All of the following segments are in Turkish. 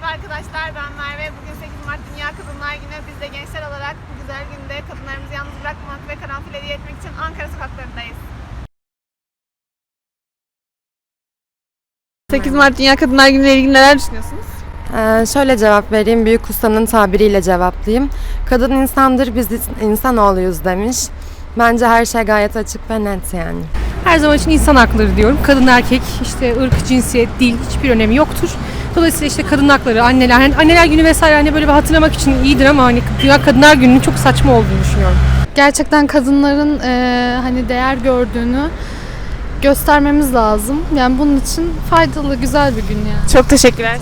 Merhaba arkadaşlar ben Merve. Bugün 8 Mart Dünya Kadınlar Günü. Biz de gençler olarak bu güzel günde kadınlarımızı yalnız bırakmamak ve karanfil hediye etmek için Ankara sokaklarındayız. 8 Mart Dünya Kadınlar Günü ile ilgili neler düşünüyorsunuz? Ee, şöyle cevap vereyim, büyük ustanın tabiriyle cevaplayayım. Kadın insandır, biz insanoğluyuz demiş. Bence her şey gayet açık ve net yani. Her zaman için insan hakları diyorum. Kadın erkek işte ırk, cinsiyet, dil hiçbir önemi yoktur. Dolayısıyla işte kadın hakları, anneler, hani anneler günü vesaire hani böyle bir hatırlamak için iyidir ama hani Dünya Kadınlar Günü'nün çok saçma olduğunu düşünüyorum. gerçekten kadınların eee, hani değer gördüğünü göstermemiz lazım. Yani bunun için faydalı, güzel bir gün yani. Çok teşekkürler.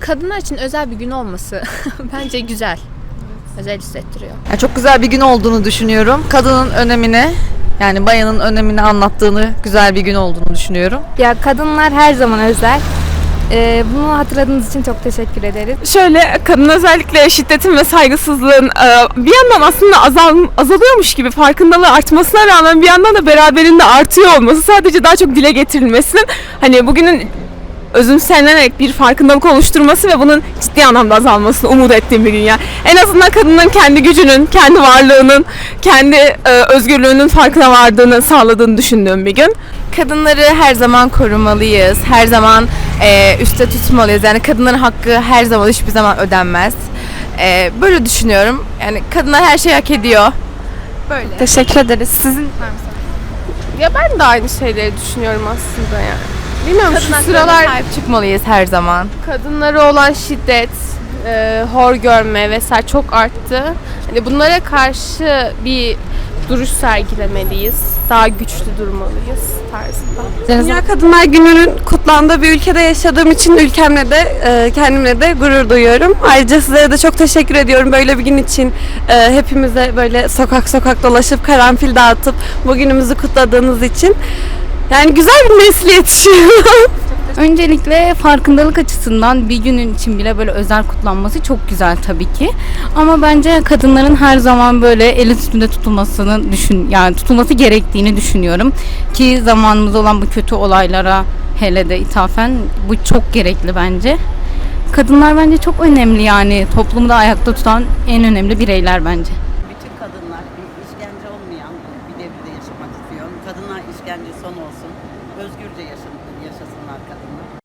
Kadınlar için özel bir gün olması bence güzel. Özel hissettiriyor. Yani çok güzel bir gün olduğunu düşünüyorum. Kadının önemini yani bayanın önemini anlattığını güzel bir gün olduğunu düşünüyorum. Ya kadınlar her zaman özel. Ee, bunu hatırladığınız için çok teşekkür ederiz. Şöyle kadın özellikle şiddetin ve saygısızlığın e, bir yandan aslında azal, azalıyormuş gibi farkındalığı artmasına rağmen bir yandan da beraberinde artıyor olması sadece daha çok dile getirilmesinin hani bugünün özümsenerek bir farkındalık oluşturması ve bunun ciddi anlamda azalmasını umut ettiğim bir gün yani. En azından kadının kendi gücünün, kendi varlığının, kendi e, özgürlüğünün farkına vardığını sağladığını düşündüğüm bir gün. Kadınları her zaman korumalıyız. Her zaman e, üstte tutmalıyız. Yani kadınların hakkı her zaman hiçbir zaman ödenmez. E, böyle düşünüyorum. Yani kadınlar her şeyi hak ediyor. Böyle. Teşekkür ederiz. Sizin Ya ben de aynı şeyleri düşünüyorum aslında yani. Bilmiyorum Kadın şu haklarına sıralar sahip çıkmalıyız her zaman. kadınlara olan şiddet, e, hor görme vesaire çok arttı. Hani bunlara karşı bir duruş sergilemeliyiz. Daha güçlü durmalıyız tarzında. Dünya Kadınlar Günü'nün kutlandığı bir ülkede yaşadığım için ülkemle de e, kendimle de gurur duyuyorum. Ayrıca sizlere de çok teşekkür ediyorum böyle bir gün için e, hepimize böyle sokak sokak dolaşıp karanfil dağıtıp bugünümüzü kutladığınız için. Yani güzel bir nesil yetişiyor. Öncelikle farkındalık açısından bir günün için bile böyle özel kutlanması çok güzel tabii ki. Ama bence kadınların her zaman böyle el üstünde tutulmasının düşün yani tutulması gerektiğini düşünüyorum. Ki zamanımızda olan bu kötü olaylara hele de ithafen bu çok gerekli bence. Kadınlar bence çok önemli yani toplumda ayakta tutan en önemli bireyler bence. Bütün kadınlar bir işkence olmayan bir devirde yaşamak istiyorum. Kadınlar işkence son olsun. Özgürce yaşamak かった。